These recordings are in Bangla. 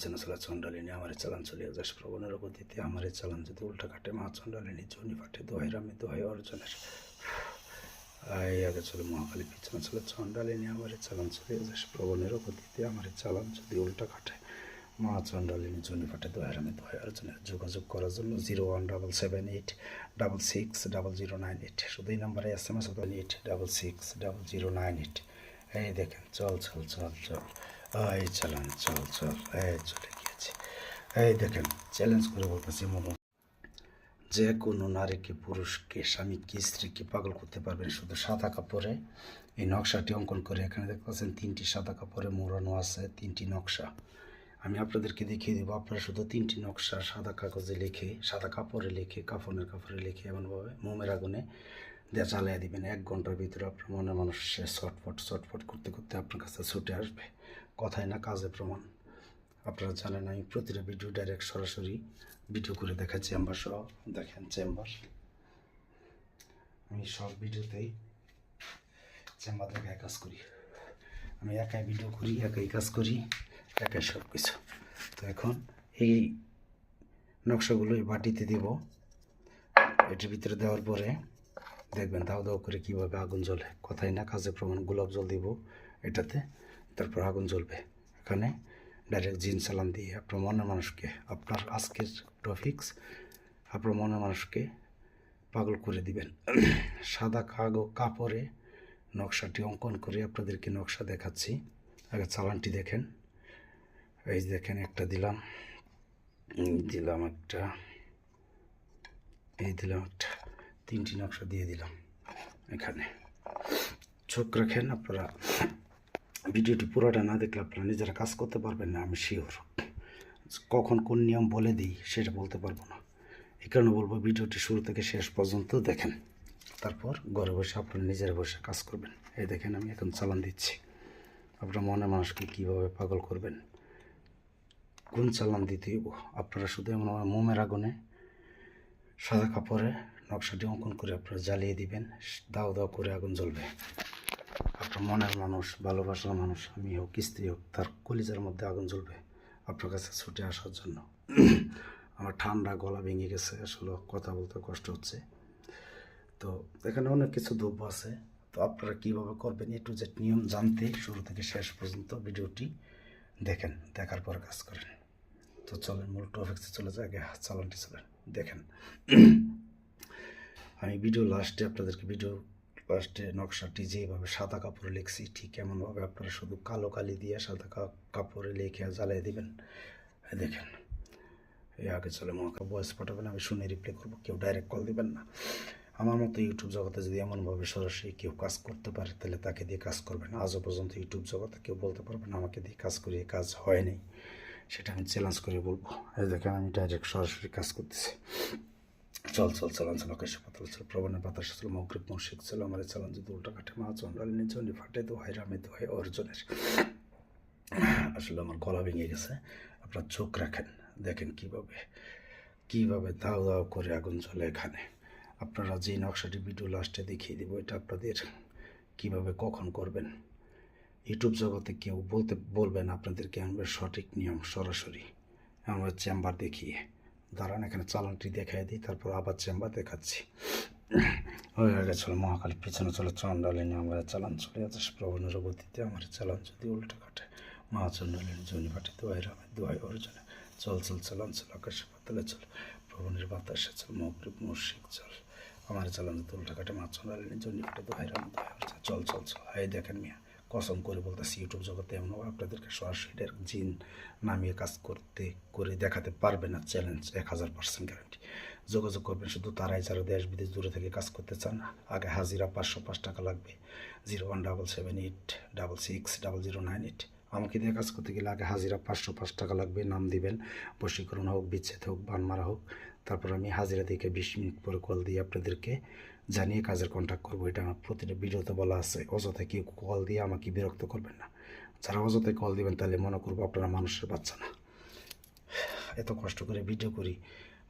পিছনে চলা চণ্ডালিনী আমার চালান চলিয়া যাস প্রবণের গতিতে আমার চালান যদি উল্টা কাটে মা চণ্ডালিনী জনি ফাটে দোহাই রামে দোহাই অর্জনের। আই আগে চলে মহাকালী পিছনে চলে চণ্ডালিনী আমার চালান চলিয়া যাস প্রবণের গতিতে আমার চালান যদি উল্টা কাটে মা চণ্ডালিনী জনি ফাটে দোহাই রামে দোহাই অর্জনের। যোগাযোগ করার জন্য zero one double seven eight double six double zero nine eight. শুধু এই নাম্বারে S M S eight double six double zero nine eight. এই দেখেন, চল চল চল চল। এই চালান, চল চল, এই চলে গিয়েছে। এই দেখেন চ্যালেঞ্জ করে বলতেছি মোমো। যে কোনো নারীকে, পুরুষকে, স্বামীকে, স্ত্রীকে পাগল করতে পারবেন শুধু সাদা কাপড়ে। এই নকশাটি অঙ্কন করে এখানে দেখতে পাচ্ছেন, তিনটি সাদা কাপড়ে মোড়ানো আছে, তিনটি নকশা। আমি আপনাদেরকে দেখিয়ে দেবো, আপনারা শুধু তিনটি নকশা সাদা কাগজে লিখে, সাদা কাপড়ে লিখে, কাফনের কাপড়ে লিখে এমনভাবে মোমের আগুনে দিয়ে জ্বালিয়ে দিবেন। এক ঘণ্টার ভিতরে আপনার মনে মানুষ সে শটফট করতে করতে আপনার কাছে ছুটে আসবে। কথায় না, কাজে প্রমাণ। আপনারা জানেন আমি প্রতিটা ভিডিও ডাইরেক্ট সরাসরি ভিডিও করে দেখা চেম্বার সহ। দেখেন চেম্বার। আমি সব ভিডিওতেই চেম্বার দেখায় কাজ করি। আমি একাই ভিডিও করি, একাই কাজ করি, একাই সব কিছু তো এখন এই নকশাগুলো এই বাটিতে দেব। এটার ভিতরে দেওয়ার পরে দেখবেন দাও দাও করে কীভাবে আগুন জ্বলে। কথাই না, কাজে প্রমাণ, গোলাপ জল দিব এটাতে। তারপর আগুন জ্বলবে। এখানে ডাইরেক্ট জিন চালান দিয়ে আপনার মনের মানুষকে আপনার আজকের টপিক্স আপনার মনের মানুষকে পাগল করে দিবেন। সাদা কাগজ কাপড়ে নকশাটি অঙ্কন করে আপনাদেরকে নকশা দেখাচ্ছি। আগে চালানটি দেখেন। এই দেখেন একটা দিলাম। দিলাম একটা। এই দিলাম একটা। তিনটি নকশা দিয়ে দিলাম এখানে। চোখ রাখেন আপনারা। ভিডিওটি পুরোটা না দেখলে আপনারা নিজেরা কাজ করতে পারবেন না, আমি শিওর কখন কোন নিয়ম বলে দিই সেটা বলতে পারব না। এই কারণে বলব ভিডিওটি শুরু থেকে শেষ পর্যন্ত দেখেন। তারপর ঘরে বসে আপনারা নিজেরা বসে কাজ করবেন। এই দেখেন আমি এখন চালান দিচ্ছি। আপনার মনে মানুষকে কীভাবে পাগল করবেন? কোন চালান দিতে হইব? আপনারা শুধু এমন মোমের আগুনে সাদা কাপড়ে নকশাটি অঙ্কন করে আপনারা জ্বালিয়ে দিবেন, দাও দাও করে আগুন জ্বলবে। আপনার মনের মানুষ, ভালোবাসার মানুষ, আমি হোক, স্ত্রী হোক, তার কলিজার মধ্যে আগুন জ্বলবে আপনার কাছে ছুটে আসার জন্য। আমার ঠান্ডা গলা ভেঙে গেছে, আসলে কথা বলতে কষ্ট হচ্ছে। তো এখানে অনেক কিছু দ্রব্য আছে, তো আপনারা কীভাবে করবেন এ টু জেড নিয়ম জানতে শুরু থেকে শেষ পর্যন্ত ভিডিওটি দেখেন, দেখার পর কাজ করেন। তো চলেন, মূল টপিক্সে চলে যায় আগে চালানটি চলেন, দেখেন। আমি ভিডিও লাস্টে আপনাদেরকে ভিডিও লাস্টে নকশাটি যেভাবে সাদা কাপড়ে লিখছি, ঠিক এমনভাবে আপনারা শুধু কালো কালি দিয়ে সাদা কাপড়ে লিখে জ্বালিয়ে দিবেন। দেখেন, এই আগে চলে মহাকা বয়স পাঠাবেন, আমি শুনে রিপ্লাই করব, কেউ ডাইরেক্ট কল দিবেন না। আমার মতো ইউটিউব জগতে যদি এমনভাবে সরাসরি কেউ কাজ করতে পারে, তাহলে তাকে দিয়ে কাজ করবেন। আজও পর্যন্ত ইউটিউব জগতে কেউ বলতে পারবে না, আমাকে দিয়ে কাজ করিয়ে কাজ হয়নি সেটা আমি চ্যালেঞ্জ করে বলব। দেখেন, আমি ডাইরেক্ট সরাসরি কাজ করতেছি। চল চল চালান চল আকাশে পাতাল, চল প্রবণের বাতাসে চল মগ্রিব মৌসিক চল, আমার চালান যদি উল্টা কাটে মা চন্দ্রালিনী চন্ডী ফাটে তো হয় রামে তো হয় অর্জনের। আসলে আমার গলা ভেঙে গেছে, আপনার চোখ রাখেন, দেখেন কীভাবে কীভাবে দাও দাও করে আগুন জ্বলে এখানে। আপনারা যে নকশাটি ভিডিও লাস্টে দেখিয়ে দেবো, এটা আপনাদের কীভাবে, কখন করবেন? ইউটিউব জগতে কেউ বলতে, বলবেন আপনাদেরকে আমরা সঠিক নিয়ম সরাসরি। আমরা চেম্বার দেখিয়ে। দাঁড়ান, এখানে চালানটি দেখাই দিই, তারপর আবার চেম্বার দেখাচ্ছি। হয়ে গেছিল মহাকালী পিছনে চলে চন্ডালিনী আমার চালান চলে যাচ্ছে প্রবণের গতিতে আমার চালান যদি উল্টো কাটে মা চন্ডালিনী জনি ফাটে দোয়াই রামে, দোয়াই অর্জনে। চল চল, চালান, চল, আকাশে পাতালে চল প্রবণের বাতাসে চল, মগ্রিব মুর্শিক চল। আমার চালান যদি উল্টা কাটে মা চন্ডালিনী জনি ফাটে দোয়াই রামে, দোয়াই অর্জনে। চল চল চল, এই দেখেন মিয়া কসম করে বলতেছি ইউটিউব জগতে এমন আপনাদেরকে সরাসরি জিন নামিয়ে কাজ করতে, করে দেখাতে পারবে না চ্যালেঞ্জ এক হাজার পার্সেন্ট গ্যারান্টি যোগাযোগ করবেন শুধু তারাই যারা দেশ বিদেশ দূরে থেকে কাজ করতে চান। আগে হাজিরা পাঁচশো পাঁচ টাকা লাগবে। Zero one double seven eight double six double zero nine eight. আমাকে দিয়ে কাজ করতে গেলে আগে হাজিরা পাঁচশো পাঁচ টাকা লাগবে। নাম দিবেন। বশীকরণ হোক, বিচ্ছেদ হোক বান মারা হোক। তারপর আমি হাজিরা থেকে বিশ মিনিট পরে কল দিয়ে আপনাদেরকে জানিয়ে কাজের কন্ট্যাক্ট করব। এটা আমার প্রতিটা ভিডিওতে বলা আছে। অযথা কেউ কল দিয়ে আমাকে বিরক্ত করবেন না। যারা অযথায় কল দিবেন, তাহলে মনে করব আপনারা মানুষের বাচ্চা না। এত কষ্ট করে ভিডিও করি,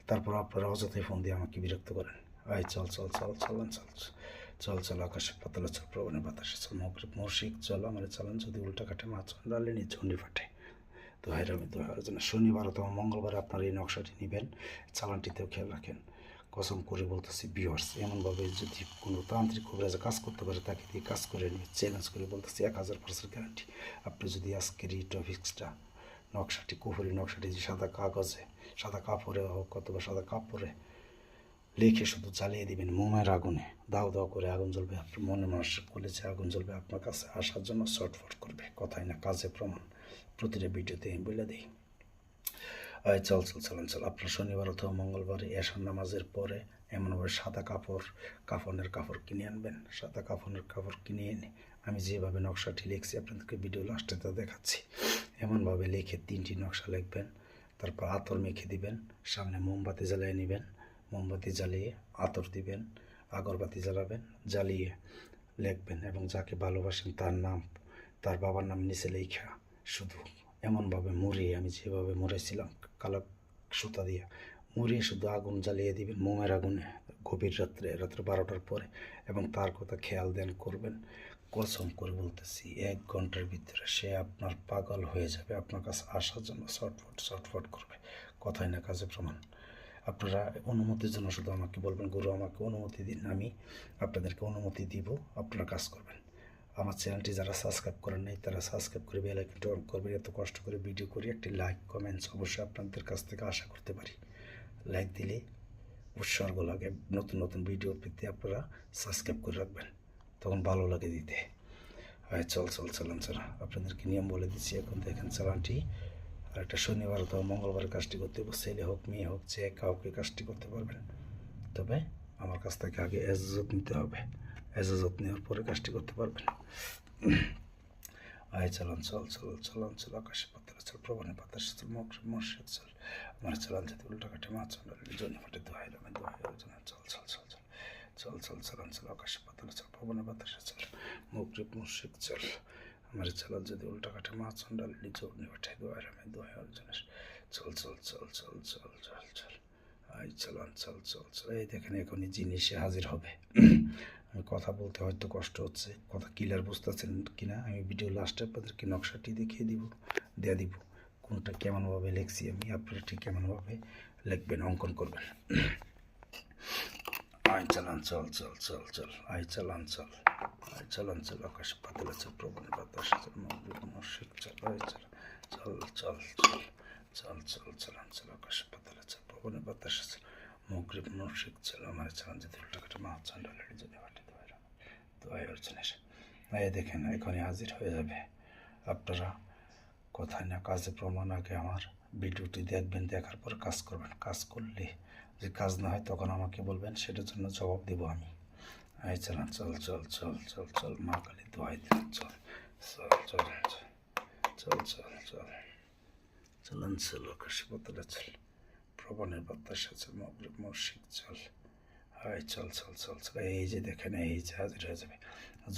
তারপর আপনারা অযথায় ফোন দিয়ে আমাকে বিরক্ত করেন। আয় চল চল চল, চলন, চল চল চল আকাশে পাতলা চল, প্রবণে বাতাসে চল মগ্রিব মর্শিক চল, আমার চালান, যদি উল্টা কাটে মাছ ডালিনি ঝন্ডি ফাটে। দোহাইয়ের আমি দোহাইয়ের জন্য। শনিবার অথবা মঙ্গলবার আপনার এই নকশাটি নেবেন। চালানটিতেও খেয়াল রাখেন। কসম করে বলতেছি বিয়ার্স এমনভাবে যদি কোনো তান্ত্রিক কবিরাজ কাজ করতে পারে, তাকে দিয়ে কাজ করে নিয়ে চ্যালেঞ্জ করে বলতেছি, এক হাজার পার্সেন্ট গ্যারান্টি আপনি যদি আজকের এই টপিক্সটা নকশাটি, কুহুরি নকশাটি যে সাদা কাগজে, সাদা কাপড়ে হোক অথবা সাদা কাপড়ে লিখে শুধু জ্বালিয়ে দিবেন, মোমের আগুনে। দাও দাও করে আগুন জ্বলবে আপনার, মনে মানুষের কলেজে আগুন জ্বলবে আপনার কাছে। আসার জন্য শর্টফট করবে, কথাই না, কাজে প্রমাণ। প্রতিটা ভিডিওতে বলে দিই। চল চল, চলন, চল। আপনার শনিবার অথবা মঙ্গলবার এশার নামাজের পরে এমনভাবে সাদা কাপড়, কাফনের কাপড় কিনে আনবেন। সাদা কাফনের কাপড় কিনে এনে আমি যেভাবে নকশাটি লিখছি, আপনাদেরকে ভিডিও লাস্টে তা দেখাচ্ছি। এমনভাবে লিখে তিনটি নকশা লিখবেন, তারপর আতর মেখে দিবেন, সামনে মোমবাতি জ্বালিয়ে নেবেন মোমবাতি জ্বালিয়ে আতর দিবেন, আগরবাতি জ্বালাবেন, জ্বালিয়ে লিখবেন এবং যাকে ভালোবাসেন তার নাম, তার বাবার নাম নিচে লেখা শুধু এমনভাবে মুড়িয়ে, আমি যেভাবে মুড়েছিলাম কালো সুতা দিয়ে, মুড়িয়ে শুধু আগুন জ্বালিয়ে দিবেন, মোমের আগুনে গভীর রাত্রে রাত্রে বারোটার পরে এবং তার কথা খেয়াল দেন করবেন। কসম করে বলতেছি, এক ঘণ্টার ভিতরে সে আপনার পাগল হয়ে যাবে, আপনার কাছে আসার জন্য শর্টফট শর্টফট করবে। কথাই না, কাজে প্রমাণ। আপনারা অনুমতির জন্য শুধু আমাকে বলবেন, গুরু আমাকে অনুমতি দিন, আমি আপনাদেরকে অনুমতি দিব, আপনারা কাজ করবেন। আমার চ্যানেলটি যারা সাবস্ক্রাইব করেন নাই, তারা সাবস্ক্রাইব করে বেল আইকনটি অন করবেন, এত কষ্ট করে ভিডিও করি, একটি লাইক কমেন্টস অবশ্যই আপনাদের কাছ থেকে আশা করতে পারি। লাইক দিলে উৎসর্গ লাগে, নতুন নতুন ভিডিও পেতে আপনারা সাবস্ক্রাইব করে রাখবেন, তখন ভালো লাগে দিতে। হয় চল চল চালান চালা আপনাদেরকে নিয়ম বলে দিচ্ছি, এখন দেখেন, চালানটি আর একটা শনিবার অথবা মঙ্গলবার কাজটি করতে হবে ছেলে হোক, মেয়ে হোক, যে কাউকে কাজটি করতে পারবেন তবে আমার কাছ থেকে আগে এজাজত নিতে হবে। এজাজত নেওয়ার পরে কাজটি করতে পারবেন আয় চালান, চল চল, চালান, চল, আকাশে পাতালে, চল প্রবণে বাতাস, চল মর্ষেদ চল। আমার চালান যাতে উল্টা কাটে মাছ চল জন্য ফাটে দোহাই, রামে দোহাই চল চল চল চল। চল চল, চালান, চল, আকাশে পাতালে, চল প্রবণে বাতাসে চল। মকরিব মুর্শিদ চল। আমার চালান যদি উল্টা কাটে মাছ চন্ডাল জন্য ফাটে দোহাই রামে দোহাই অর্জনে চল চল চল চল চল চল চল। আই চালান চল চল চল। এই দেখেন, এখনই জিনিসে হাজির হবে। আমি কথা বলতে হয়তো কষ্ট হচ্ছে। কথা ক্লিয়ার বুঝতেছেন কিনা? আমি ভিডিও লাস্টে আপনাদেরকে নকশাটি দেখিয়ে দিব, দিয়ে দিব। কোনটা কেমনভাবে লিখছি আমি, আপনারা ঠিক কেমনভাবে লিখবেন, অঙ্কন করবেন। আই চালান চল চল চল চল, আই চালান চল আই চালান চল আকাশ পাতলা চল, প্রবণ বাতাস, চল মসজিদ, চল, আই চল চল চল চল চল চল চালান চল আকাশ পাতলা চল, প্রবণ বাতাস, চল, মগ্রিব, মসজিদ, চল, আমার চালান উল্টা কাটে মা চন্ডালের যদি হাঁটে দোয়ার দোয়াই অর্জনের এই দেখেন, এখনই হাজির হয়ে যাবে। আপনারা কোথায় না, কাজে প্রমাণ আগে আমার। ভিডিওটি দেখবেন দেখার পর কাজ করবেন কাজ করলে যে কাজ না হয় তখন আমাকে বলবেন সেটার জন্য জবাব দেবো আমি এই চালান চল চল চল চল চল মা কালী দোয়াই দিন চল চল চল চল চল চল চলন চল আকাশে পাতলা চল প্রবণের বাতাস আছে মগরিব মসজিদ চল হাই চল চল চল চল এই যে দেখেন এই যে হাজির হয়ে যাবে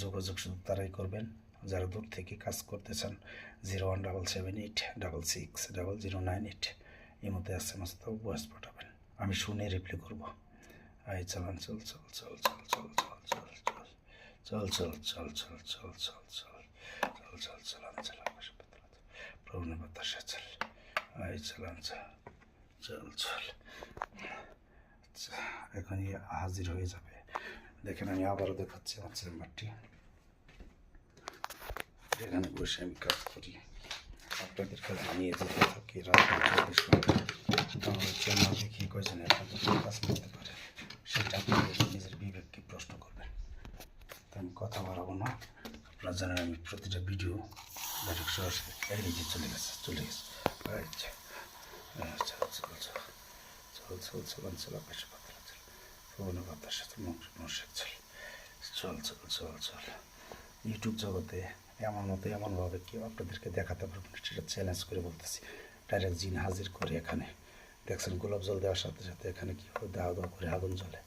যোগাযোগ শুধু তারাই করবেন যারা দূর থেকে কাজ করতে চান zero one double seven eight double six double zero nine eight এর মধ্যে এস এম এস তো ভয়েস পাঠাবেন আমি শুনে রিপ্লাই করব আই চালান চল চল চল চল চল চল চল চল চল চল চল চল চল চল চল চল চল প্রবণ বাতাসে চল আই চালান চল চল চল আচ্ছা এখনই হাজির হয়ে যাবে দেখেন আমি আবারও দেখাচ্ছি আমার চেম্বারটি এখানে বসে আমি কাজ করি। আপনাদের কাছে নিয়ে যেতে থাকি, রাত চব্বিশ ঘণ্টা। আমার চেম্বার দেখিয়ে কয়েছেন আপনাদের কাজ করতে পারে, সেটা আপনাদের নিজের বিবেককে প্রশ্ন করবেন। তো আমি কথা বাড়াবো না। আপনারা জানেন আমি প্রতিটা ভিডিও ডাইরেক্ট সরাসরি যে চলে গেছে চলে গেছে। আচ্ছা চল চল চল চল চল চল আকাশে পাতলা, চল। পবন মশে চল। চল চল চল চল। ইউটিউব জগতে এমন মতো এমনভাবে কেউ আপনাদেরকে দেখাতে পারবেন না, সেটা চ্যালেঞ্জ করে বলতেছি। ডাইরেক্ট জিন হাজির করে এখানে। দেখছেন গোলাপ জল দেওয়ার সাথে সাথে এখানে কী হয় দেওয়া দেওয়া করে আগুন জ্বলে।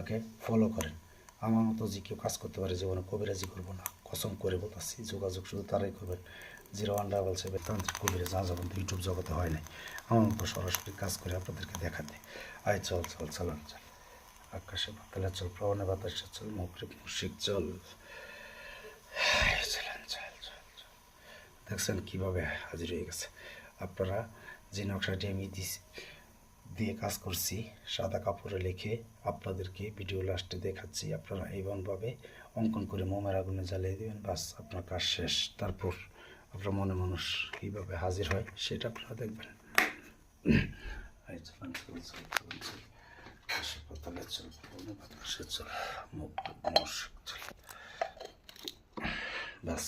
ওকে ফলো করেন। আমার মতো যে কেউ কাজ করতে পারে জীবনে কবিরাজি করব না। কসম করে বলতেছি যোগাযোগ শুধু তারাই করবেন। জিরো ওয়ান ডাবল সেভেন তান্ত্রিক কবিরাজ আজ পর্যন্ত ইউটিউব জগতে হয় নাই। আমার মতো সরাসরি কাজ করে আপনাদেরকে দেখাতে আয় চল চল চালান চল। আকাশে বাতালে চল প্রবণে বাতাসে চল মকরিব মুশিক চল। চল চল চল। দেখছেন কীভাবে হাজির হয়ে গেছে। আপনারা যে নকশাটি আমি দিয়ে কাজ করছি, সাদা কাপড়ে লিখে আপনাদেরকে ভিডিও লাস্টে দেখাচ্ছি। আপনারা এইভাবে অঙ্কন করে মোমের আগুনে জ্বালিয়ে দেবেন, বাস আপনার কাজ শেষ। তারপর আপনার মনে মানুষ কীভাবে হাজির হয় সেটা আপনারা দেখবেন। ব্যাস